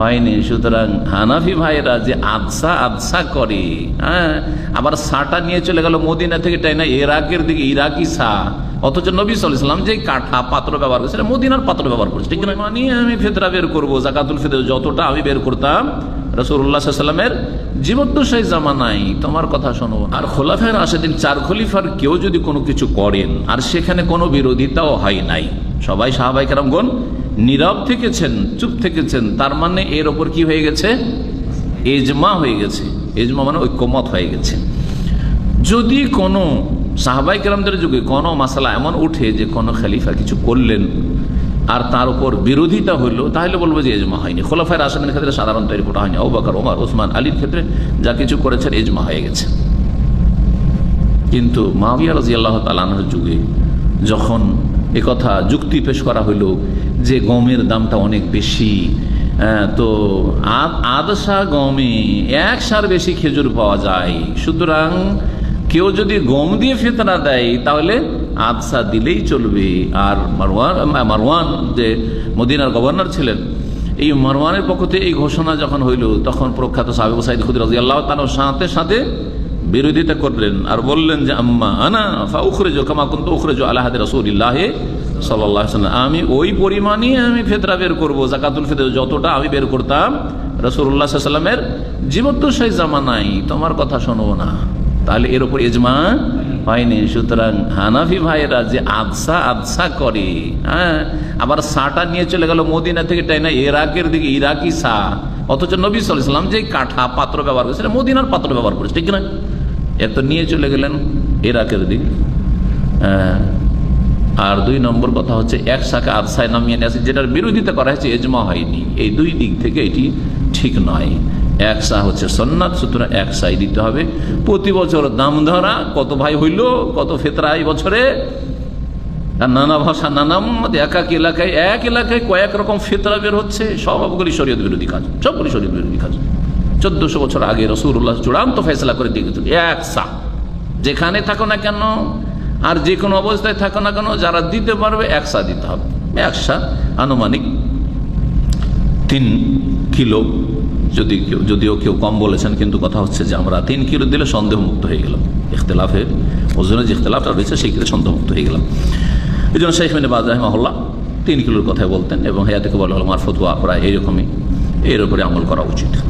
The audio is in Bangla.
হয়নি। সুতরাং হানাফি ভাইরা যে আবসা আবসা করে হ্যাঁ আবার সাটা নিয়ে চলে গেল মদিনা থেকে তাই না? ইরাকের দিকে, ইরাকি সা। অথচ নবী সাল্লাম যে কাঠা পাত্র ব্যবহার করছে, মদিনার পাত্র ব্যবহার করছে। ঠিক মানে আমি ফেতরা বের করব, জাকাতুল ফেতর যতটা আমি বের করতাম রসুল্লাহ সাল্লামের জীবদ্দশাই জামানাই তোমার কথা শোনো। আর খোলাফের আসাদিন চার খলিফার কেউ যদি কোনো কিছু করেন, আর সেখানে কোনো বিরোধিতাও হয় নাই। সবাই সাহাবাই কেরামগণ নীরব থেকেছেন, চুপ থেকেছেন, তার মানে এর ওপর কি হয়ে গেছে? এজমা হয়ে গেছে। এজমা মানে ঐক্যমত হয়ে গেছে। যদি কোনো সাহাবাই কেরামদের যুগে কোনো মাসালা এমন উঠে যে কোনো খালিফা কিছু করলেন আর তার উপর বিরোধিতা হইল তাহলে বলব যে এজমা হয়নি। খোলাফায় রাসায়নের ক্ষেত্রে সাধারণত এরকম হয়নি। অবাকার ওমার ওসমান আলীর ক্ষেত্রে যা কিছু করেছেন এজমা হয়ে গেছে। কিন্তু মাবিয়া রাজি আল্লাহ তালানোর যুগে যখন কথা যুক্তি পেশ করা হইল যে গমের দামটা অনেক বেশি আহ, তো আদ আদশা গমে এক সার বেশি খেজুর পাওয়া যায়। সুতরাং কেউ যদি গম দিয়ে ফেতনা দেয় তাহলে আদসা দিলেই চলবে। আর মারওয়ান মারওয়ান যে মদিনার গভর্নর ছিলেন এই মারওয়ানের পক্ষ এই ঘোষণা যখন হইল তখন প্রখ্যাত সাহেব সাইদ খুদির রাজি আল্লাহ তার সাথে সাথে বিরোধিতা করলেন আর বললেন যে, আম্মা আনা উখরেজো কামা কুন্তু উখরেজো আল্লাহাদ রসুলিল্লাহ সাল্লাহ আমি ওই পরিমাণই আমি ফেতরা বের করব, জাকাতুল ফেতর যতটা আমি বের করতাম রসুল্লাহ সাল্লামের জীবদ্দশাই জামানাই তোমার কথা শোনবো না। তাহলে এর উপর এজমা হয়নি। সুতরাং হানাফি ভাইয়েরা যে আদসা আদসা করে হ্যাঁ আবার সাটা নিয়ে চলে গেল মদিনা থেকে তাই না ইরাকের দিকে, ইরাকি সা। অথচ নবী সাল্লাম যে কাঠা পাত্র ব্যবহার করেছে, সেটা মদিনার পাত্র ব্যবহার করেছে, ঠিক না এত নিয়ে চলে গেলেন ইরাকের দিক। আর দুই নম্বর কথা হচ্ছে, এক শাখা আবসায় নামিয়ে নিয়ে আসে যেটার বিরোধিতা করা হয়েছে, এজমা হয়নি। এই দুই দিক থেকে এটি ঠিক নয়। এক সা হচ্ছে সন্ন্যাত সুতরাং এক সাই দিতে হবে। প্রতি বছর দাম ধরা, কত ভাই হইল, কত ফেতরা এই বছরে? নানা ভাষা, নানা মত এক এক এলাকায় এক এলাকায় কয়েক রকম ফেতরা বের হচ্ছে সবগুলি শরীয়ত বিরোধী কাজ, সবগুলি শরীয়ত বিরোধী কাজ। চোদ্দশো বছর আগে রসুল্লাহ চূড়ান্ত ফেসলা করে দিয়ে গেছিল। এক সা। যেখানে থাকো না কেন, আর যে কোনো অবস্থায় থাকো না কেন, যারা দিতে পারবে একসা দিতে হবে। একসা আনুমানিক তিন কিলো। যদি কেউ, যদিও কেউ কম বলেছেন, কিন্তু কথা হচ্ছে যে আমরা তিন কিলো দিলে সন্দেহমুক্ত হয়ে গেলাম। ইখতলাফের ওজনের যে ইখতলাফটা রয়েছে, সেই ক্ষেত্রে সন্দেহমুক্ত হয়ে গেলাম। এই জন্য শেখ মিনে বাজ রাহমহল্লা তিন কিলোর কথাই বলতেন এবং হেয়া থেকে বলা হলো মারফতুয়া প্রায় এইরকমই। এর উপরে আমল করা উচিত।